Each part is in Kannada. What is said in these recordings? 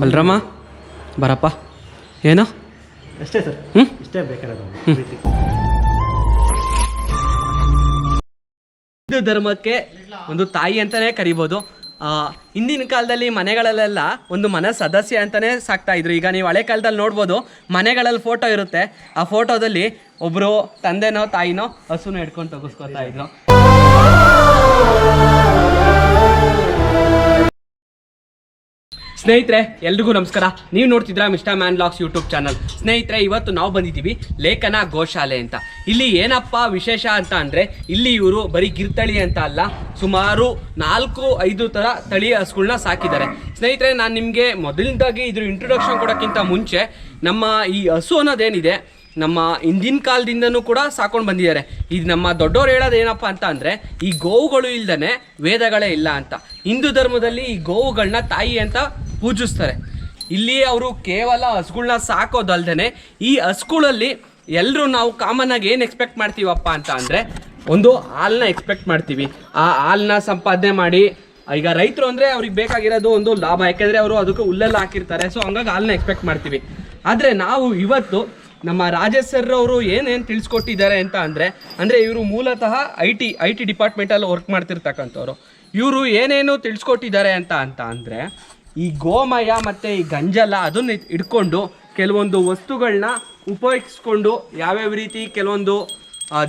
ಬಲರಾಮ ಬರಪ್ಪ. ಏನು? ಅಷ್ಟೇ ಸರ್? ಹ್ಞೂ ಇಷ್ಟೇ ಹಿಂದೂ ಧರ್ಮಕ್ಕೆ ಒಂದು ತಾಯಿ ಅಂತಾನೆ ಕರಿಬೋದು. ಹಿಂದಿನ ಕಾಲದಲ್ಲಿ ಮನೆಗಳಲ್ಲೆಲ್ಲ ಒಂದು ಮನೆ ಸದಸ್ಯ ಅಂತಾನೆ ಸಾಕ್ತಾ ಇದ್ರು. ಈಗ ನೀವು ಹಳೆ ಕಾಲದಲ್ಲಿ ನೋಡ್ಬೋದು ಮನೆಗಳಲ್ಲಿ ಫೋಟೋ ಇರುತ್ತೆ. ಆ ಫೋಟೋದಲ್ಲಿ ಒಬ್ರು ತಂದೆನೋ ತಾಯಿನೋ ಹಸುನೋ ಹಿಡ್ಕೊಂಡು ತೆಗೆಸ್ಕೊತಾ ಇದ್ರು. ಸ್ನೇಹಿತರೆ, ಎಲ್ರಿಗೂ ನಮಸ್ಕಾರ. ನೀವು ನೋಡ್ತಿದ್ರ mister man locks YouTube channel. ಸ್ನೇಹಿತರೆ, ಇವತ್ತು ನಾವು ಬಂದಿದ್ದೀವಿ ಲೇಖನ ಗೋಶಾಲೆ ಅಂತ. ಇಲ್ಲಿ ಏನಪ್ಪ ವಿಶೇಷ ಅಂತ ಅಂದರೆ, ಇಲ್ಲಿ ಇವರು ಬರೀ ಗಿರ್ತಳಿ ಅಂತ ಅಲ್ಲ, ಸುಮಾರು ನಾಲ್ಕು, ಐದು ಥರ ತಳಿ ಹಸುಗಳನ್ನ ಸಾಕಿದ್ದಾರೆ. ಸ್ನೇಹಿತರೆ, ನಾನು ನಿಮಗೆ ಮೊದಲನೇದಾಗಿ ಇದ್ರ ಇಂಟ್ರೊಡಕ್ಷನ್ ಕೊಡೋಕ್ಕಿಂತ ಮುಂಚೆ, ನಮ್ಮ ಈ ಹಸು ಅನ್ನೋದೇನಿದೆ, ನಮ್ಮ ಹಿಂದಿನ ಕಾಲದಿಂದನೂ ಕೂಡ ಸಾಕೊಂಡು ಬಂದಿದ್ದಾರೆ. ಇದು ನಮ್ಮ ದೊಡ್ಡವ್ರು ಹೇಳೋದು ಏನಪ್ಪ ಅಂತ ಅಂದರೆ, ಈ ಗೋವುಗಳು ಇಲ್ದೇ ವೇದಗಳೇ ಇಲ್ಲ ಅಂತ. ಹಿಂದೂ ಧರ್ಮದಲ್ಲಿ ಈ ಗೋವುಗಳನ್ನ ತಾಯಿ ಅಂತ ಪೂಜಿಸ್ತಾರೆ. ಇಲ್ಲಿ ಅವರು ಕೇವಲ ಹಸುಗಳನ್ನ ಸಾಕೋದಲ್ದೇ ಈ ಹಸುಗಳಲ್ಲಿ ಎಲ್ಲರೂ ನಾವು ಕಾಮನ್ ಆಗಿ ಏನು ಎಕ್ಸ್ಪೆಕ್ಟ್ ಮಾಡ್ತೀವಪ್ಪ ಅಂತ ಅಂದರೆ ಒಂದು ಹಾಲನ್ನ ಎಕ್ಸ್ಪೆಕ್ಟ್ ಮಾಡ್ತೀವಿ. ಆ ಹಾಲನ್ನ ಸಂಪಾದನೆ ಮಾಡಿ, ಈಗ ರೈತರು ಅಂದರೆ ಅವ್ರಿಗೆ ಬೇಕಾಗಿರೋದು ಒಂದು ಲಾಭ. ಯಾಕೆಂದರೆ ಅವರು ಅದಕ್ಕೆ ಹುಲ್ಲೆಲ್ಲ ಹಾಕಿರ್ತಾರೆ. ಸೊ ಹಂಗಾಗಿ ಹಾಲನ್ನ ಎಕ್ಸ್ಪೆಕ್ಟ್ ಮಾಡ್ತೀವಿ. ಆದರೆ ನಾವು ಇವತ್ತು ನಮ್ಮ ರಾಜೇಶ್ ಏನೇನು ತಿಳಿಸ್ಕೊಟ್ಟಿದ್ದಾರೆ ಅಂತ ಅಂದರೆ ಅಂದರೆ ಇವರು ಮೂಲತಃ ಐ ಟಿ ಐ ಟಿ ಡಿಪಾರ್ಟ್ಮೆಂಟಲ್ಲಿ ವರ್ಕ್ ಮಾಡ್ತಿರ್ತಕ್ಕಂಥವ್ರು. ಇವರು ಏನೇನು ತಿಳಿಸ್ಕೊಟ್ಟಿದ್ದಾರೆ ಅಂತ ಅಂತ ಅಂದರೆ ಈ ಗೋಮಯ ಮತ್ತು ಈ ಗಂಜಲ ಅದನ್ನ ಇಟ್ಕೊಂಡು ಕೆಲವೊಂದು ವಸ್ತುಗಳನ್ನ ಉಪಯೋಗಿಸ್ಕೊಂಡು ಯಾವ್ಯಾವ ರೀತಿ ಕೆಲವೊಂದು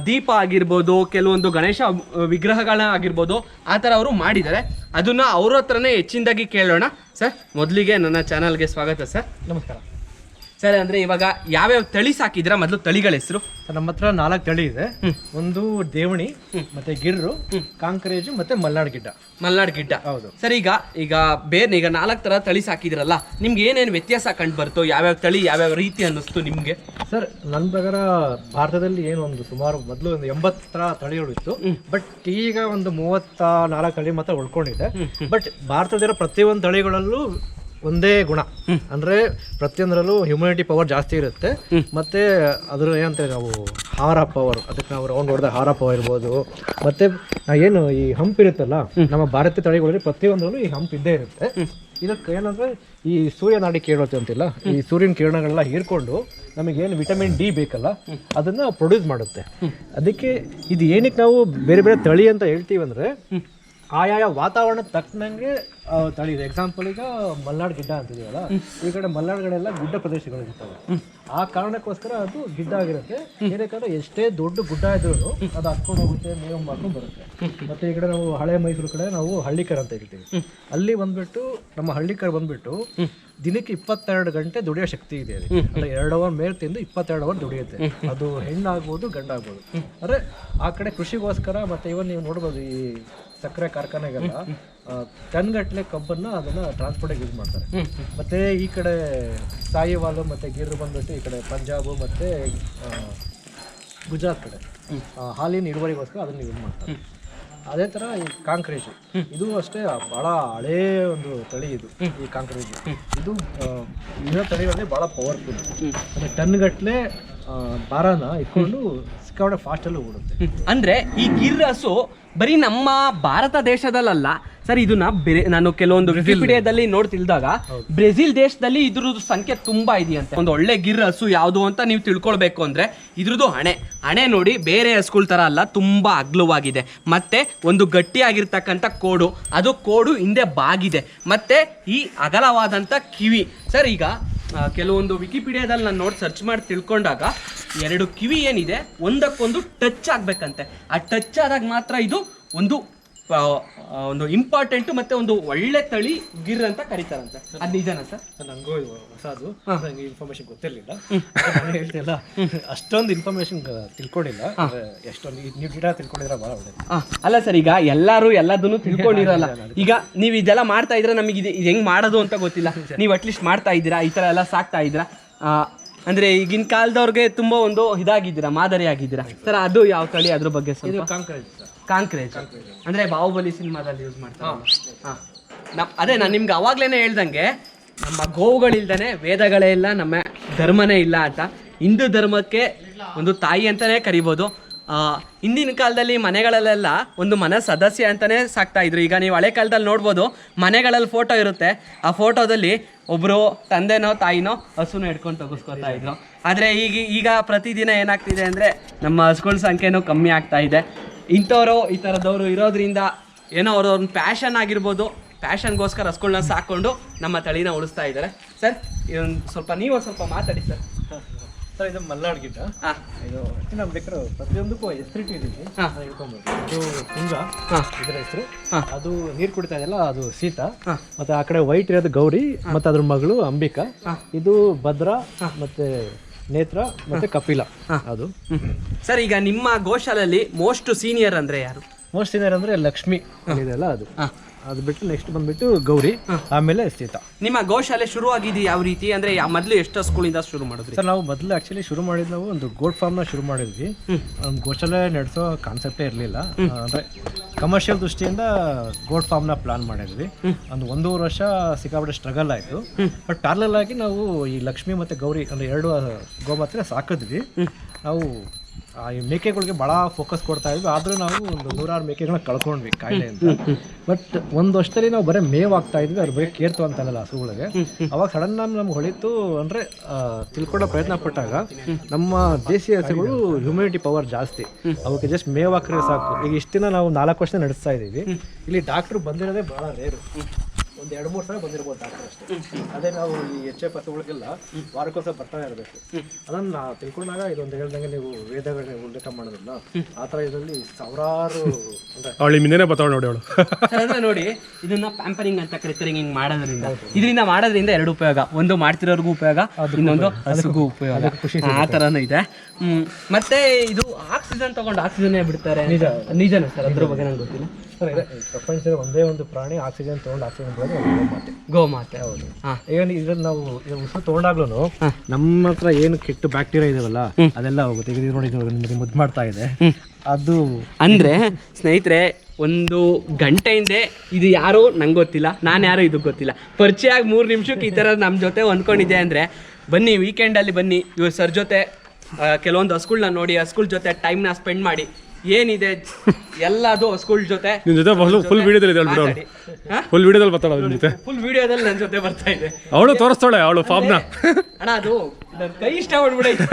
ದೀಪ ಆಗಿರ್ಬೋದು, ಕೆಲವೊಂದು ಗಣೇಶ ವಿಗ್ರಹಗಳನ್ನ ಆಗಿರ್ಬೋದು, ಆ ಥರ ಅವರು ಮಾಡಿದ್ದಾರೆ. ಅದನ್ನು ಅವ್ರ ಹತ್ರನೇ ಹೆಚ್ಚಿನದಾಗಿ ಕೇಳೋಣ. ಸರ್, ಮೊದಲಿಗೆ ನನ್ನ ಚಾನಲ್ಗೆ ಸ್ವಾಗತ ಸರ್. ನಮಸ್ಕಾರ. ಸರ್ ಅಂದ್ರೆ ಇವಾಗ ಯಾವ್ಯಾವ ತಳಿ ಸಾಕಿದ್ರ ಮೊದಲು ತಳಿಗಳ ಹೆಸರು. ಸರ್ ನಮ್ಮ ಹತ್ರ ನಾಲ್ಕು ತಳಿ ಇದೆ. ಒಂದು ದೇವಣಿ ಮತ್ತೆ ಗಿರ್ರು ಕಾಂಕ್ರೇಜ್ ಮತ್ತೆ ಮಲ್ನಾಡ್ ಗಿಡ್ಡ. ಮಲ್ನಾಡ್ ಗಿಡ್ಡ. ಹೌದು. ಸರ್ ಈಗ ಈಗ ಬೇರೆ ಈಗ ನಾಲ್ಕು ತರ ತಳಿ ಸಾಕಿದ್ರಲ್ಲ ನಿಮ್ಗೆ ಏನೇನು ವ್ಯತ್ಯಾಸ ಕಂಡು ಬರ್ತು ಯಾವ್ಯಾವ ತಳಿ ಯಾವ್ಯಾವ ರೀತಿ ಅನ್ನಿಸ್ತು ನಿಮಗೆ? ಸರ್ ನನ್ನ ಪ್ರಕಾರ ಭಾರತದಲ್ಲಿ ಏನು ಒಂದು ಸುಮಾರು ಮೊದಲು ಒಂದು ಎಂಬತ್ತರ ತಳಿಗಳು ಇತ್ತು. ಬಟ್ ಈಗ ಒಂದು ಮೂವತ್ತ ನಾಲ್ಕು ತಳಿ ಮಾತ್ರ ಉಳ್ಕೊಂಡಿದೆ. ಬಟ್ ಭಾರತದಲ್ಲಿರೋ ಪ್ರತಿಯೊಂದು ತಳಿಗಳಲ್ಲೂ ಒಂದೇ ಗುಣ. ಅಂದ್ರೆ ಪ್ರತಿಯೊಂದರಲ್ಲೂ ಹ್ಯುಮಿನಿಟಿ ಪವರ್ ಜಾಸ್ತಿ ಇರುತ್ತೆ. ಮತ್ತೆ ಅದ್ರ ಏನಂತ ನಾವು ಹಾರ ಪವರ್ ಅದಕ್ಕೆ ನಾವು ರೌಂಡ್ ಹೊಡೆದ ಹಾರ ಪವರ್ ಇರ್ಬೋದು. ಮತ್ತೆ ಏನು ಈ ಹಂಪ್ ಇರುತ್ತಲ್ಲ ನಮ್ಮ ಭಾರತೀಯ ತಳಿಗಳಲ್ಲಿ ಪ್ರತಿಯೊಂದರಲ್ಲೂ ಈ ಹಂಪ್ ಇದ್ದೇ ಇರುತ್ತೆ. ಇದಕ್ಕೆ ಏನಂದ್ರೆ ಈ ಸೂರ್ಯ ನಾಡಿ ಕೇಳುತ್ತೆ ಅಂತಿಲ್ಲ ಈ ಸೂರ್ಯನ ಕಿರಣಗಳೆಲ್ಲ ಹೀರ್ಕೊಂಡು ನಮಗೇನು ವಿಟಮಿನ್ ಡಿ ಬೇಕಲ್ಲ ಅದನ್ನ ಪ್ರೊಡ್ಯೂಸ್ ಮಾಡುತ್ತೆ. ಅದಕ್ಕೆ ಇದು ಏನಕ್ಕೆ ನಾವು ಬೇರೆ ಬೇರೆ ತಳಿ ಅಂತ ಹೇಳ್ತೀವಿ ಅಂದ್ರೆ ಆಯಾಯ ವಾತಾವರಣ ತಕ್ಕನಂಗೆ ತಳಿ ಇದೆ. ಎಕ್ಸಾಂಪಲ್ ಈಗ ಮಲ್ನಾಡ್ ಗಿಡ್ಡ ಅಂತಿದೆಯಲ್ಲ? ಈ ಕಡೆ ಮಲ್ನಾಡ್ ಕಡೆ ಗುಡ್ಡ ಪ್ರದೇಶಗಳು ಇರ್ತವೆ ಆ ಕಾರಣಕ್ಕೋಸ್ಕರ ಅದು ಗಿಡ್ಡ ಆಗಿರುತ್ತೆ. ಏನಕ್ಕಂದ್ರೆ ಎಷ್ಟೇ ದೊಡ್ಡ ಗುಡ್ಡ ಇದ್ರೂ ಅದು ಹತ್ಕೊಂಡು ಹೋಗುತ್ತೆ ಮೇವು ಮಾಡ್ಕೊಂಡು ಬರುತ್ತೆ. ಮತ್ತೆ ಈ ಕಡೆ ನಾವು ಹಳೆ ಮೈಸೂರು ಕಡೆ ನಾವು ಹಳ್ಳಿಕರ್ ಅಂತ ಹೇಳ್ತೀವಿ. ಅಲ್ಲಿ ಬಂದ್ಬಿಟ್ಟು ನಮ್ಮ ಹಳ್ಳಿಕರ್ ಬಂದ್ಬಿಟ್ಟು ದಿನಕ್ಕೆ ಇಪ್ಪತ್ತೆರಡು ಗಂಟೆ ದುಡಿಯೋ ಶಕ್ತಿ ಇದೆ ಅಲ್ಲಿ. ಅಂದ್ರೆ ಎರಡು ಅವರ್ ಮೇಲೆ ತಿಂದು ಇಪ್ಪತ್ತೆರಡು ಅವರ್ ದುಡಿಯುತ್ತೆ. ಅದು ಹೆಣ್ಣಾಗ್ಬೋದು ಗಂಡಾಗ್ಬೋದು. ಅಂದ್ರೆ ಆ ಕಡೆ ಕೃಷಿಗೋಸ್ಕರ ಮತ್ತೆ ಇವನ್ ನೀವು ನೋಡ್ಬೋದು ಈ ಸಕ್ಕರೆ ಕಾರ್ಖಾನೆಗೆಲ್ಲ ಟನ್ ಕಬ್ಬನ್ನು ಅದನ್ನ ಟ್ರಾನ್ಸ್ಪೋರ್ಟಿಗೆ ಯೂಸ್ ಮಾಡ್ತಾರೆ. ಮತ್ತೆ ಈ ಕಡೆ ಸಾಯಿವಾಲು ಮತ್ತೆ ಗಿರ್ ಬಂದ್ಬಿಟ್ಟು ಈ ಕಡೆ ಪಂಜಾಬ್ ಮತ್ತೆ ಗುಜರಾತ್ ಕಡೆ ಹಾಲಿನ ಇಳುವರಿಗೋಸ್ಕರ ಅದನ್ನ ಯೂಸ್ ಮಾಡ್ತಾರೆ. ಅದೇ ತರ ಈ ಕಾಂಕ್ರೇಜು ಇದು ಅಷ್ಟೇ ಬಹಳ ಹಳೇ ಒಂದು ತಳಿ ಇದು ಈ ಕಾಂಕ್ರೇಜು ಇದು ಇನ್ನೊಂದು ಇರೋ ತಳಿಗಳಲ್ಲಿ ಬಹಳ ಪವರ್ಫುಲ್ ಅಂದ್ರೆ ಟನ್ ಗಟ್ಟಲೆ ಭಾರನ ಇಟ್ಕೊಂಡು ಸಿಕ್ಕಾಪಟ್ಟೆ ಫಾಸ್ಟಲ್ಲಿ ಓಡುತ್ತೆ. ಅಂದ್ರೆ ಈ ಗಿರ್ ಹಸು ಬರೀ ನಮ್ಮ ಭಾರತ ದೇಶದಲ್ಲ ಸರ್ ಇದನ್ನ ಬೇರೆ ನಾನು ಕೆಲವೊಂದು ವಿಕಿಪೀಡಿಯಾದಲ್ಲಿ ನೋಡ್ತಿಲ್ದಾಗ ತಿಳಿದಾಗ ಬ್ರೆಜಿಲ್ ದೇಶದಲ್ಲಿ ಇದ್ರದ್ದು ಸಂಖ್ಯೆ ತುಂಬಾ ಇದೆಯಂತೆ. ಒಂದು ಒಳ್ಳೆ ಗಿರ್ ಹಸು ಯಾವುದು ಅಂತ ನೀವು ತಿಳ್ಕೊಳ್ಬೇಕು ಅಂದ್ರೆ ಇದ್ರದ್ದು ಹಣೆ. ಹಣೆ ನೋಡಿ ಬೇರೆ ಹಸುಗಳ ತರ ಅಲ್ಲ ತುಂಬಾ ಅಗ್ಲವಾಗಿದೆ. ಮತ್ತೆ ಒಂದು ಗಟ್ಟಿಯಾಗಿರ್ತಕ್ಕಂಥ ಕೋಡು ಅದು ಕೋಡು ಹಿಂದೆ ಬಾಗಿದೆ. ಮತ್ತೆ ಈ ಅಗಲವಾದಂಥ ಕಿವಿ. ಸರ್ ಈಗ ಕೆಲವೊಂದು ವಿಕಿಪೀಡಿಯಾದಲ್ಲಿ ನಾನು ನೋಡಿ ಸರ್ಚ್ ಮಾಡಿ ತಿಳ್ಕೊಂಡಾಗ ಎರಡು ಕಿವಿ ಏನಿದೆ, ಒಂದಕ್ಕೊಂದು ಟಚ್ ಆಗಬೇಕಂತೆ. ಆ ಟಚ್ ಆದಾಗ ಮಾತ್ರ ಇದು ಒಂದು ಒಂದು ಇಂಪಾರ್ಟೆಂಟ್ ಮತ್ತೆ ಒಂದು ಒಳ್ಳೆ ತಳಿ ಗಿರ್ ಅಂತ ಕರೀತಾರಂತೆ. ಅದು ನಿಜನಾ ಸರ್? ನಂಗೂ ಹೊಸದು. ನಂಗೆ ಇನ್ಫಾರ್ಮೇಶನ್ ಗೊತ್ತಿರಲಿಲ್ಲ. ಹೇಳ್ತಿಲ್ಲ ಅಷ್ಟೊಂದು ಇನ್ಫಾರ್ಮೇಶನ್ ತಿಳ್ಕೊಂಡಿಲ್ಲ. ಎಷ್ಟೊಂದು ನೀವು ಗಿಡ ತಿಳ್ಕೊಂಡಿದ್ರೆ ಬಹಳ ಒಳ್ಳೆ ಅಲ್ಲ ಸರ್ ಈಗ ಎಲ್ಲರೂ ಎಲ್ಲದನ್ನು ತಿಳ್ಕೊಂಡಿರಲ್ಲ. ಈಗ ನೀವು ಇದೆಲ್ಲ ಮಾಡ್ತಾ ಇದ್ರೆ ನಮಗೆ ಇದು ಇದು ಹೆಂಗ್ ಮಾಡೋದು ಅಂತ ಗೊತ್ತಿಲ್ಲ. ನೀವು ಅಟ್ಲೀಸ್ಟ್ ಮಾಡ್ತಾ ಇದ್ದೀರಾ ಈ ಥರ ಎಲ್ಲ ಸಾಕ್ತಾ ಇದ್ದೀರಾ? ಅಂದ್ರೆ ಈಗಿನ ಕಾಲದವ್ರಿಗೆ ತುಂಬಾ ಒಂದು ಇದಾಗಿದ್ದೀರಾ ಮಾದರಿ ಆಗಿದ್ದೀರಾ ಸರ್ ಅದು ಯಾವ ತಳಿ ಅದ್ರ ಬಗ್ಗೆ ಸ್ವಲ್ಪ? ಕಾಂಕ್ರೇಜ್ ಅಂದ್ರೆ ಬಾಹುಬಲಿ ಸಿನಿಮಾದಲ್ಲಿ ಯೂಸ್ ಮಾಡ್ತಾರೆ. ಅದೇ ನಾನು ನಿಮ್ಗೆ ಅವಾಗ್ಲೇನೆ ಹೇಳ್ದಂಗೆ ನಮ್ಮ ಗೋವುಗಳಿಲ್ದೇ ವೇದಗಳೇ ಇಲ್ಲ ನಮ್ಮ ಧರ್ಮನೇ ಇಲ್ಲ ಅಂತ. ಹಿಂದೂ ಧರ್ಮಕ್ಕೆ ಒಂದು ತಾಯಿ ಅಂತಾನೆ ಕರಿಬೋದು. ಆ, ಹಿಂದಿನ ಕಾಲದಲ್ಲಿ ಮನೆಗಳಲ್ಲೆಲ್ಲ ಒಂದು ಮನೆ ಸದಸ್ಯ ಅಂತಲೇ ಸಾಕ್ತಾ ಇದ್ರು. ಈಗ ನೀವು ಹಳೆ ಕಾಲದಲ್ಲಿ ನೋಡ್ಬೋದು ಮನೆಗಳಲ್ಲಿ ಫೋಟೋ ಇರುತ್ತೆ. ಆ ಫೋಟೋದಲ್ಲಿ ಒಬ್ಬರು ತಂದೆನೋ ತಾಯಿನೋ ಹಸುನ ಹಿಡ್ಕೊಂಡು ತೆಗೆಸ್ಕೊತಾ ಇದ್ರು. ಆದರೆ ಈಗ ಈಗ ಪ್ರತಿದಿನ ಏನಾಗ್ತಿದೆ ಅಂದರೆ ನಮ್ಮ ಹಸುಗಳ ಸಂಖ್ಯೆನೂ ಕಮ್ಮಿ ಆಗ್ತಾ ಇದೆ. ಇಂಥವರು ಈ ಥರದವರು ಇರೋದ್ರಿಂದ ಏನೋ ಅವ್ರ ಒಂದು ಪ್ಯಾಷನ್ ಆಗಿರ್ಬೋದು. ಪ್ಯಾಷನ್ಗೋಸ್ಕರ ಹಸ್ಕೊಳ್ಳ ಸಾಕೊಂಡು ನಮ್ಮ ತಳಿನ ಉಳಿಸ್ತಾ ಇದ್ದಾರೆ. ಸರ್ ಇದೊಂದು ಸ್ವಲ್ಪ ನೀವು ಸ್ವಲ್ಪ ಮಾತಾಡಿ ಸರ್ ಸರ್ ಇದು ಮಲ್ನಾಡ್ ಗಿಡ್ಡ ಹಾಂ. ಇದು ನಾವು ಬೇಕಾದ್ರೆ ಪ್ರತಿಯೊಂದಕ್ಕೂ ಹೆಸರಿಟ್ಟಿದ್ದೀವಿ ಇಟ್ಟಿದ್ದೀವಿ ಇದು ಕುಂಜ ಹಾಂ. ಇದರ ಹೆಸರು. ಹಾ. ಅದು ನೀರು ಕುಡಿತಾ ಇದೆಯಲ್ಲ ಅದು ಸೀತಾ ಹಾ. ಮತ್ತೆ ಆ ಕಡೆ ವೈಟ್ ಇರೋದು ಗೌರಿ ಮತ್ತೆ ಅದ್ರ ಮಗಳು ಅಂಬಿಕಾ. ಇದು ಭದ್ರ ಮತ್ತೆ ನೇತ್ರ ಮತ್ತೆ ಕಪಿಲ ಅದು. ಸರ್ ಈಗ ನಿಮ್ಮ ಗೋಶಾಲೆಯಲ್ಲಿ ಮೋಸ್ಟ್ ಸೀನಿಯರ್ ಅಂದ್ರೆ ಯಾರು? ಮೋಸ್ಟ್ ಸೀನಿಯರ್ ಅಂದ್ರೆ ಲಕ್ಷ್ಮಿ ಇದೆಯಲ್ಲ ಅದು. ಅದು ಬಿಟ್ಟು ನೆಕ್ಸ್ಟ್ ಬಂದ್ಬಿಟ್ಟು ಗೌರಿ ಆಮೇಲೆ ಸೀತಾ. ನಿಮ್ಮ ಗೋಶಾಲೆ ಶುರು ಆಗಿದೆ ಯಾವ ರೀತಿ? ಅಂದ್ರೆ ಮೊದಲು ಮೊದ್ಲು ಎಷ್ಟು ಸ್ಕೂಲಿಂದ ಶುರು ಮಾಡಿದ್ರಿ? ಸರ್ ನಾವು ಮೊದಲು ಆಕ್ಚುಲಿ ಶುರು ಮಾಡಿದ್ ನಾವು ಒಂದು ಗೋಟ್ ಫಾರ್ಮ್ನ ಶುರು ಮಾಡಿದ್ವಿ. ಒಂದು ಗೋಶಾಲೆ ನಡೆಸೋ ಕಾನ್ಸೆಪ್ಟೇ ಇರಲಿಲ್ಲ. ಅಂದ್ರೆ ಕಮರ್ಷಿಯಲ್ ದೃಷ್ಟಿಯಿಂದ ಗೋಟ್ ಫಾರ್ಮ್ನ ಪ್ಲಾನ್ ಮಾಡಿದ್ವಿ. ಒಂದು ಒಂದೂವರೆ ವರ್ಷ ಸಿಕ್ಕಾಪಟ್ಟೆ ಸ್ಟ್ರಗಲ್ ಆಯಿತು. ಬಟ್ ಪ್ಯಾರಲಲ್ ಆಗಿ ನಾವು ಈ ಲಕ್ಷ್ಮಿ ಮತ್ತೆ ಗೌರಿ ಅಂದ್ರೆ ಎರಡು ಗೋಮಾತ್ರ ಸಾಕಿದ್ವಿ. ನಾವು ಈ ಮೇಕೆಗಳಿಗೆ ಭಾಳ ಫೋಕಸ್ ಕೊಡ್ತಾ ಇದ್ವಿ. ಆದರೂ ನಾವು ಒಂದು ನೂರಾರು ಮೇಕೆಗಳನ್ನ ಕಳ್ಕೊಂಡ್ವಿ ಕಾಯಿಲೆ ಅಂತ. ಬಟ್ ಒಂದು ವರ್ಷದಲ್ಲಿ ನಾವು ಬರೀ ಮೇವ್ ಆಗ್ತಾ ಇದ್ವಿ. ಅದ್ರ ಬಗ್ಗೆ ಕೇರ್ ಅಂತಾನಲ್ಲ ಹಸುಗಳಿಗೆ. ಅವಾಗ ಸಡನ್ ಆಗಿ ನಮ್ಗೆ ಹೊಳಿತು ಅಂದರೆ ತಿಳ್ಕೊಳ್ಳೋ ಪ್ರಯತ್ನ ಪಟ್ಟಾಗ ನಮ್ಮ ದೇಶೀಯ ಹಸುಗಳು ಹ್ಯೂಮಿಡಿಟಿ ಪವರ್ ಜಾಸ್ತಿ. ಅವಕ್ಕೆ ಜಸ್ಟ್ ಮೇವ್ ಹಾಕ್ರೆ ಸಾಕು. ಈಗ ಇಷ್ಟು ನಾವು ನಾಲ್ಕು ವರ್ಷ ನಡೆಸ್ತಾ ಇದ್ದೀವಿ. ಇಲ್ಲಿ ಡಾಕ್ಟ್ರು ಬಂದಿರೋದೇ ಭಾಳ ರೇರು ಒಂದು ಎರಡು ಮೂರು ಸಲ ಬಂದಿರ್ಬೋದು ಡಾಕ್ಟರ್ ಅಷ್ಟೇ. ಅದೇ ನಾವು ಈ ಎಚ್ ಎಫ್ ಹಸುಗಳಿಗೆಲ್ಲ ವಾರಕ್ಕೋಸ್ಕರ ಬರ್ತಾನೆ ಇರಬೇಕು. ಅದನ್ನು ನಾವು ತಿಳ್ಕೊಂಡಾಗ ಇದೊಂದು ಹೇಳ್ದಂಗೆ ನೀವು ವೇದಗಳನ್ನ ಉಲ್ಲೇಖ ಮಾಡೋದಿಲ್ಲ ಆ ಥರ ಇದರಲ್ಲಿ ಸಾವಿರಾರು ಅವಳಿ ಮಿಂದೇನೆ ಬರ್ತಾವ ನೋಡಿ ಅವಳು. ನೋಡಿ ಇದನ್ನ ಪ್ಯಾಂಪರಿಂಗ್ ಅಂತ ಕರಿತಾರೆ ಹಿಂಗ್ ಮಾಡೋದ್ರಿಂದ. ಇದರಿಂದ ಮಾಡೋದ್ರಿಂದ ಎರಡು ಉಪಯೋಗ. ಒಂದು ಮಾಡ್ತಿರೋರ್ಗೂ ಉಪಯೋಗ ಇನ್ನೊಂದು ಹಸುಗೂ ಉಪಯೋಗ. ಖುಷಿ ಆ ಥರನೂ ಇದೆ. ಹ್ಮ್. ಮತ್ತೆ ಇದು ಆಕ್ಸಿಜನ್ ತಗೊಂಡು ಆಕ್ಸಿಜನ್ ಬಿಡ್ತಾರೆ? ನಿಜ. ನಿಜನ ಸರ್? ಅದ್ರ ಬಗ್ಗೆ ನಂಗೆ ಗೊತ್ತಿಲ್ಲ. ಸರ್ ಪ್ರಪಂಚದ ಒಂದೇ ಒಂದು ಪ್ರಾಣಿ ಆಕ್ಸಿಜನ್ ತಗೊಂಡು ಆಕ್ಸಿಜನ್ ಗೋಮಾತೆ. ಗೋಮಾತೆ. ಹೌದು. ಏನು ಇದ್ರಲ್ಲಿ ನಾವು ಉಸಿರು ತೊಗೊಂಡಾಗ್ಲೂ ನಮ್ಮ ಹತ್ರ ಏನು ಕೆಟ್ಟ ಬ್ಯಾಕ್ಟೀರಿಯಾ ಇದಾವಲ್ಲ ಅದೆಲ್ಲ ಹೋಗುತ್ತೆ. ಈಗ ನೋಡಿ ನಿಮಗೆ ಮುದ್ದು ಮಾಡ್ತಾ ಇದೆ. ಅದು ಅಂದ್ರೆ ಸ್ನೇಹಿತರೆ ಒಂದು ಗಂಟೆ ಹಿಂದೆ ಇದು ಯಾರು ನಂಗೆ ಗೊತ್ತಿಲ್ಲ ನಾನು ಯಾರು ಇದು ಗೊತ್ತಿಲ್ಲ. ಪರಿಚಯ ಆಗಿ ಮೂರು ನಿಮಿಷಕ್ಕೆ ಈ ಥರ ನಮ್ಮ ಜೊತೆ ಹೊಂದ್ಕೊಂಡಿದ್ದೆ ಅಂದರೆ ಬನ್ನಿ ವೀಕೆಂಡಲ್ಲಿ ಬನ್ನಿ. ಇವ್ರ ಸರ್ ಜೊತೆ ಕೆಲವೊಂದು ಹಸ್ಗಳನ್ನ ನೋಡಿ ಹಸ್ಗಳ ಜೊತೆ ಟೈಮ್ನ ಸ್ಪೆಂಡ್ ಮಾಡಿ. ಏನಿದೆ? ಎಲ್ಲದು ಸ್ಕೂಲ್ ಜೊತೆ. ನಿನ್ ಜೊತೆ ಫುಲ್ ಫುಲ್ ವಿಡಿಯೋದಲ್ಲಿ ಇದೆ ಬಿಡೋ ಫುಲ್ ವಿಡಿಯೋದಲ್ಲಿ ಬರ್ತಾಳ ನಿನ್ ಜೊತೆ. ಫುಲ್ ವಿಡಿಯೋದಲ್ಲಿ ನನ್ನ ಜೊತೆ ಬರ್ತಾ ಇದೆ. ಅವಳು ತೋರಿಸ್ತಾಳೆ ಅವಳು ಫಾರ್ಮ್ನ. ಅಣ್ಣ ಅದು ಕೈ ಇಷ್ಟ ಮಾಡ್ಬಿಡೈತೆ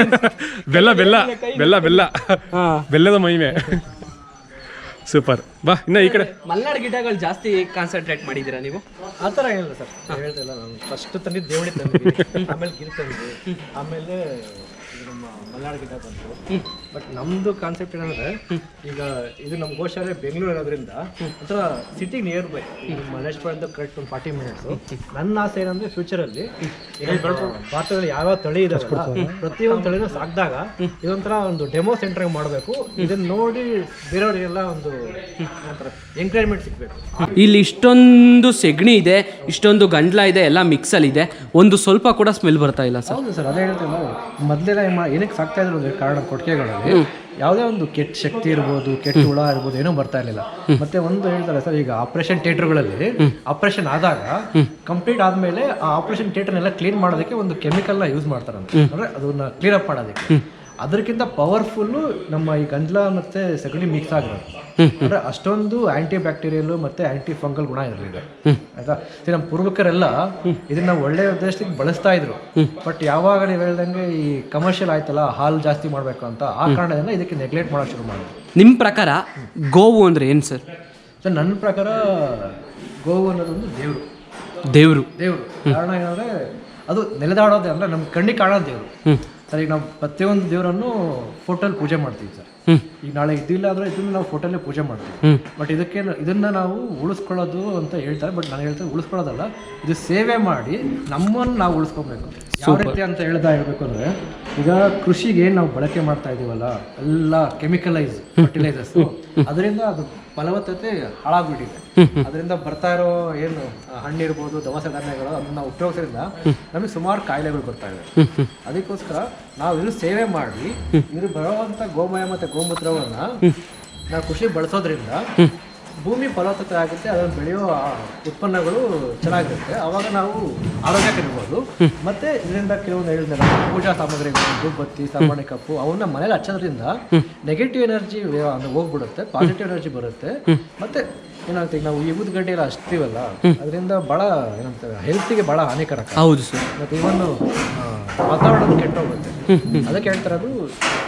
ಬೆಲ್ಲ ಬೆಲ್ಲ ಬೆಲ್ಲ ಬೆಲ್ಲ ಹಾಂ. ಬೆಲ್ಲದ ಮಹಿಮೆ. ಸೂಪರ್ ಬಾ ಇನ್ನ ಈ ಕಡೆ. ಮಲ್ನಾಡ್ ಗಿಡಗಳು ಜಾಸ್ತಿ ಕಾನ್ಸಂಟ್ರೇಟ್ ಮಾಡಿದ್ದೀರಾ ನೀವು? ಆ ಥರ ಏನಿಲ್ಲ ಸರ್. ಹೇಳ್ತಿಲ್ಲ ನಾನು ಫಸ್ಟ್ ತಂದಿದ್ದು ದೇವಳಿ ತಂದಿದ್ವಿ ಆಮೇಲೆ ಗಿರಿ ತಂದಿದ್ವಿ ಆಮೇಲೆ ನಮ್ಮ ಮಲ್ನಾಡ್ ಗಿಡ ಬಂತು. ಬಟ್ ನಮ್ದು ಕಾನ್ಸೆಪ್ಟ್ ಏನಂದ್ರೆ ಈಗ ಇದು ನಮ್ಮ ಗೋಶಾಲೆ ಬೆಂಗಳೂರು ಇರೋದ್ರಿಂದ ಒಂಥರ ಸಿಟಿ ನಿಯರ್ ಬೈ ಮಲ್ಲೇಶ್ವರದಿಂದ ಕರೆಕ್ಟ್ ಒಂದು ಫಾರ್ಟಿ ಮಿನಿಟ್ಸ್ ನನ್ನ ಆಸೆ ಏನಂದ್ರೆ ಫ್ಯೂಚರಲ್ಲಿ ಭಾರತದಲ್ಲಿ ಯಾವ್ಯಾವ ತಳಿ ಇದೆ ಪ್ರತಿಯೊಂದು ತಳಿನೂ ಸಾಕಿದಾಗ ಇದೊಂಥರ ಒಂದು ಡೆಮೋ ಸೆಂಟರ್ ಮಾಡಬೇಕು. ಇದನ್ನ ನೋಡಿ ಬೇರೆಯವರಿಗೆಲ್ಲ ಒಂದು ಎಂಕರೇಜ್ಮೆಂಟ್ ಸಿಗಬೇಕು. ಇಲ್ಲಿ ಇಷ್ಟೊಂದು ಸೆಗಣಿ ಇದೆ ಇಷ್ಟೊಂದು ಗಂಡ್ಲ ಇದೆ ಎಲ್ಲ ಮಿಕ್ಸಲ್ಲಿ ಇದೆ. ಒಂದು ಸ್ವಲ್ಪ ಕೂಡ ಸ್ಮೆಲ್ ಬರ್ತಾ ಇಲ್ಲ ಸರ್ ಹೌದು ಸರ್ ಅದೇ ಹೇಳ್ತೀವಿ ನಾವು. ಮೊದಲೆಲ್ಲ ಏನಕ್ಕೆ ಸಾಕ್ತಾ ಇದ್ರು ಕಾರಣ ಕಾರಣ ಯಾವುದೇ ಒಂದು ಕೆಟ್ಟ ಶಕ್ತಿ ಇರ್ಬೋದು ಕೆಟ್ಟ ಹುಳ ಇರ್ಬೋದು ಏನೂ ಬರ್ತಾ ಇರಲಿಲ್ಲ. ಮತ್ತೆ ಒಂದು ಹೇಳ್ತಾರೆ ಸರ್ ಈಗ ಆಪರೇಷನ್ ಥಿಯೇಟರ್ಗಳಲ್ಲಿ ಆಪರೇಷನ್ ಆದಾಗ ಕಂಪ್ಲೀಟ್ ಆದಮೇಲೆ ಆ ಆಪರೇಷನ್ ಥಿಯೇಟರ್ನೆಲ್ಲ ಕ್ಲೀನ್ ಮಾಡೋದಕ್ಕೆ ಒಂದು ಕೆಮಿಕಲ್ನ ಯೂಸ್ ಮಾಡ್ತಾರೆ ಅಂದ್ರೆ ಅದನ್ನ ಕ್ಲೀನ್ ಅಪ್ ಮಾಡೋದಕ್ಕೆ. ಅದಕ್ಕಿಂತ ಪವರ್ಫುಲ್ಲು ನಮ್ಮ ಈ ಗಂಜಲ ಮತ್ತು ಸಗಣಿ ಮಿಕ್ಸ್ ಆಗಿರೋದು. ಅಂದರೆ ಅಷ್ಟೊಂದು ಆ್ಯಂಟಿ ಬ್ಯಾಕ್ಟೀರಿಯಲ್ ಮತ್ತು ಆ್ಯಂಟಿ ಫಂಗಲ್ ಗುಣ ಇರಲಿದೆ. ಆಯಿತಾ? ನಮ್ಮ ಪೂರ್ವಕರೆಲ್ಲ ಇದನ್ನ ಒಳ್ಳೆಯ ಉದ್ದೇಶಕ್ಕೆ ಬಳಸ್ತಾ ಇದ್ರು. ಬಟ್ ಯಾವಾಗ ನೀವು ಹೇಳ್ದಂಗೆ ಈ ಕಮರ್ಷಿಯಲ್ ಆಯ್ತಲ್ಲ ಹಾಲು ಜಾಸ್ತಿ ಮಾಡಬೇಕು ಅಂತ ಆ ಕಾರಣದಿಂದ ಇದಕ್ಕೆ ನೆಗ್ಲೆಕ್ಟ್ ಮಾಡೋಕೆ ಶುರು ಮಾಡಿದ್ರು. ನಿಮ್ಮ ಪ್ರಕಾರ ಗೋವು ಅಂದರೆ ಏನು ಸರ್? ಸರ್ ನನ್ನ ಪ್ರಕಾರ ಗೋವು ಅನ್ನೋದೊಂದು ದೇವರು. ದೇವರು. ದೇವರು. ಕಾರಣ ಏನಂದ್ರೆ ಅದು ನೆಲೆದಾಡೋದೇ ಅಂದ್ರೆ ನಮ್ಮ ಕಣ್ಣಿಗೆ ಕಾಣೋದು ದೇವರು. ಸರ್ ಈಗ ನಾವು ಪ್ರತಿಯೊಂದು ದೇವರನ್ನು ಫೋಟೋಲ್ಲಿ ಪೂಜೆ ಮಾಡ್ತೀವಿ ಸರ್. ಈಗ ನಾಳೆ ಇದಿಲ್ಲ ಅಂದ್ರೆ ಇದನ್ನ ನಾವು ಫೋಟೋಲ್ಲೇ ಪೂಜೆ ಮಾಡ್ತೀವಿ. ಬಟ್ ಇದಕ್ಕೆ ಇದನ್ನ ನಾವು ಉಳಿಸ್ಕೊಳ್ಳೋದು ಅಂತ ಹೇಳ್ತಾರೆ ಬಟ್ ನಾನು ಹೇಳ್ತಾರೆ ಉಳಿಸ್ಕೊಳ್ಳೋದಲ್ಲ. ಇದು ಸೇವೆ ಮಾಡಿ ನಮ್ಮನ್ನು ನಾವು ಉಳಿಸ್ಕೊಬೇಕು. ಯಾವ ರೀತಿ ಅಂತ ಹೇಳ್ದ ಹೇಳ್ಬೇಕು ಅಂದ್ರೆ ಈಗ ಕೃಷಿಗೆ ಏನು ನಾವು ಬಳಕೆ ಮಾಡ್ತಾ ಇದೀವಲ್ಲ ಎಲ್ಲ ಕೆಮಿಕಲೈಸ್ ಫರ್ಟಿಲೈಸರ್ಸ್ ಅದರಿಂದ ಅದು ಫಲವತ್ತತೆ ಹಾಳಾಗ್ಬಿಟ್ಟಿದೆ. ಅದರಿಂದ ಬರ್ತಾ ಇರೋ ಏನು ಹಣ್ಣಿರ್ಬೋದು ದವಸ ಧಾನ್ಯಗಳು ಅದನ್ನ ಉಪಯೋಗಿಸೋದ್ರಿಂದ ನಮಗೆ ಸುಮಾರು ಕಾಯಿಲೆಗಳು ಬರ್ತಾ ಇದೆ ಅದಕ್ಕೋಸ್ಕರ ನಾವು ಇದು ಸೇವೆ ಮಾಡಿ ಇದ್ರ ಬರುವಂತ ಗೋಮಯ ಮತ್ತೆ ಗೋಮೂತ್ರವನ್ನ ನಾವು ಕೃಷಿ ಬಳಸೋದ್ರಿಂದ ಭೂಮಿ ಫಲವತ್ತತೆ ಆಗುತ್ತೆ ಅದನ್ನು ಬೆಳೆಯೋ ಉತ್ಪನ್ನಗಳು ಚೆನ್ನಾಗಿರುತ್ತೆ. ಅವಾಗ ನಾವು ಆರೋಗ್ಯಕ್ಕಿರ್ಬೋದು ಮತ್ತೆ ಇದರಿಂದ ಕೆಲವೊಂದು ಹೇಳಿದ್ನಲ್ಲ ಪೂಜಾ ಸಾಮಗ್ರಿಗಳು ಧೂಪತ್ತಿ ಸಾಮಾನ್ಯ ಕಪ್ಪು ಅವನ್ನ ಮನೇಲಿ ಹಚ್ಚೋದ್ರಿಂದ ನೆಗೆಟಿವ್ ಎನರ್ಜಿ ಅಂದ್ರೆ ಹೋಗ್ಬಿಡುತ್ತೆ ಪಾಸಿಟಿವ್ ಎನರ್ಜಿ ಬರುತ್ತೆ. ಮತ್ತೆ ಏನಾಗುತ್ತೆ ಈಗ ನಾವು ಈ ಊದ್ಗಡ್ಡೆ ಎಲ್ಲ ಹಚ್ತೀವಲ್ಲ ಅದರಿಂದ ಬಹಳ ಏನಂತಾರೆ ಹೆಲ್ತಿಗೆ ಬಹಳ ಹಾನಿಕರಕ. ಹೌದು ಸರ್. ಮತ್ತೆ ಇವನು ವಾತಾವರಣ ಕೆಟ್ಟೋಗುತ್ತೆ. ಅದಕ್ಕೆ ಹೇಳ್ತಾರದು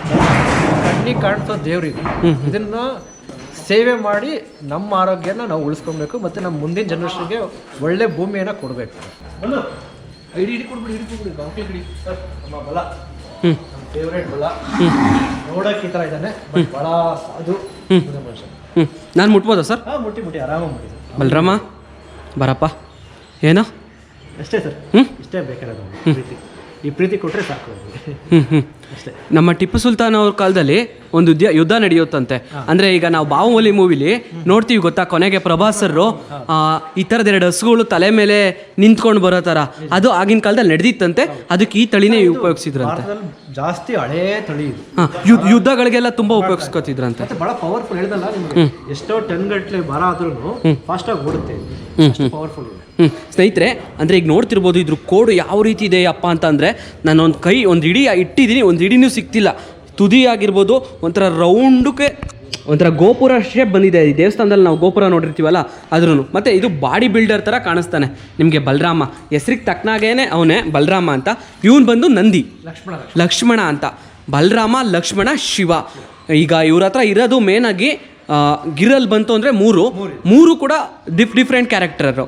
ಕಣ್ಣಿಗೆ ಕಾಣಿಸೋ ದೇವ್ರಿಗೆ ಇದನ್ನ ಸೇವೆ ಮಾಡಿ ನಮ್ಮ ಆರೋಗ್ಯನ ನಾವು ಉಳಿಸ್ಕೊಬೇಕು ಮತ್ತು ನಮ್ಮ ಮುಂದಿನ ಜನರೇಷನ್ಗೆ ಒಳ್ಳೆ ಭೂಮಿಯನ್ನು ಕೊಡಬೇಕು. ಬಲ. ನಮ್ಮ ಫೇವ್ರೇಟ್ ಬಲ. ನೋಡೋಕೆ ಈ ಥರ ಇದ್ದಾನೆ ಬಟ್ ಬಹಳ ಸಾಧು ಮನುಷ್ಯ. ನಾನು ಮುಟ್ಬೋದಾ ಸರ್? ಹಾಂ ಮುಟ್ಟಿ ಆರಾಮಾಗಿ ಬಲರಾಮ ಬರಪ್ಪ. ಏನೋ? ಅಷ್ಟೇ ಸರ್. ಹ್ಞೂ ಇಷ್ಟೇ ಬೇಕಾಗಿರೋದು ಪ್ರೀತಿ ಈ ಪ್ರೀತಿ ಕೊಟ್ಟರೆ ಸಾಕು. ಹ್ಞೂ ಹ್ಞೂ ನಮ್ಮ ಟಿಪ್ಪು ಸುಲ್ತಾನ್ ಅವ್ರ ಕಾಲದಲ್ಲಿ ಒಂದು ಯುದ್ಧ ಯುದ್ಧ ನಡೆಯುತ್ತಂತೆ. ಅಂದ್ರೆ ಈಗ ನಾವು ಬಾಹುಬಲಿ ಮೂವಿಲಿ ನೋಡ್ತೀವಿ ಗೊತ್ತಾ? ಕೊನೆಗೆ ಪ್ರಭಾಸರು ಸರ್ ಈ ಥರದ ಎರಡು ಹಸುಗಳು ತಲೆ ಮೇಲೆ ನಿಂತ್ಕೊಂಡು ಬರೋ ಥರ ಅದು ಆಗಿನ ಕಾಲದಲ್ಲಿ ನಡೆದಿತ್ತಂತೆ. ಅದಕ್ಕೆ ಈ ತಳಿನೇ ಉಪಯೋಗಿಸಿದ್ರಂತೆ. ಜಾಸ್ತಿ ಹಳೇ ತಳಿ ಯುದ್ಧಗಳಿಗೆಲ್ಲ ತುಂಬಾ ಉಪಯೋಗಿಸ್ಕೊತಿದ್ರಂತೆ. ಬಹಳ ಪವರ್ಫುಲ್ ಹೇಳ್ದಲ್ಲ ನಿಮ್ಗೆ. ಎಷ್ಟೋ ಟನ್ ಗಟ್ಟಲೆ ಬರ ಆದ್ರೂ ಫಾಸ್ಟ್ ಆಗಿ ಓಡುತ್ತೆ. ಪವರ್ಫುಲ್ ಹ್ಞೂ ಸ್ನೇಹಿತರೆ ಅಂದರೆ ಈಗ ನೋಡ್ತಿರ್ಬೋದು ಇದ್ರ ಕೋಡು ಯಾವ ರೀತಿ ಇದೆ ಅಪ್ಪ ಅಂತ ಅಂದರೆ ನಾನು ಒಂದು ಕೈ ಒಂದು ಇಡೀ ಇಟ್ಟಿದ್ದೀನಿ ಒಂದು ಹಿಡಿನೂ ಸಿಗ್ತಿಲ್ಲ ತುದಿ ಆಗಿರ್ಬೋದು ಒಂಥರ ರೌಂಡಕ್ಕೆ ಒಂಥರ ಗೋಪುರ ಶೇಪ್ ಬಂದಿದೆ. ಈ ದೇವಸ್ಥಾನದಲ್ಲಿ ನಾವು ಗೋಪುರ ನೋಡಿರ್ತೀವಲ್ಲ ಅದ್ರೂ ಮತ್ತು ಇದು ಬಾಡಿ ಬಿಲ್ಡರ್ ಥರ ಕಾಣಿಸ್ತಾನೆ. ನಿಮಗೆ ಬಲರಾಮ. ಹೆಸ್ರಿಗೆ ತಕ್ಕನಾಗೇನೆ ಅವನೇ ಬಲರಾಮ ಅಂತ. ಇವನು ಬಂದು ನಂದಿ. ಲಕ್ಷ್ಮಣ ಲಕ್ಷ್ಮಣ. ಅಂತ. ಬಲರಾಮ ಲಕ್ಷ್ಮಣ ಶಿವ. ಈಗ ಇವ್ರ ಹತ್ರ ಇರೋದು ಮೇನಾಗಿ ಗಿರಲ್ ಬಂತು ಅಂದರೆ ಮೂರು. ಮೂರು. ಕೂಡ ಡಿಫ್ ಡಿಫ್ರೆಂಟ್ ಕ್ಯಾರೆಕ್ಟರು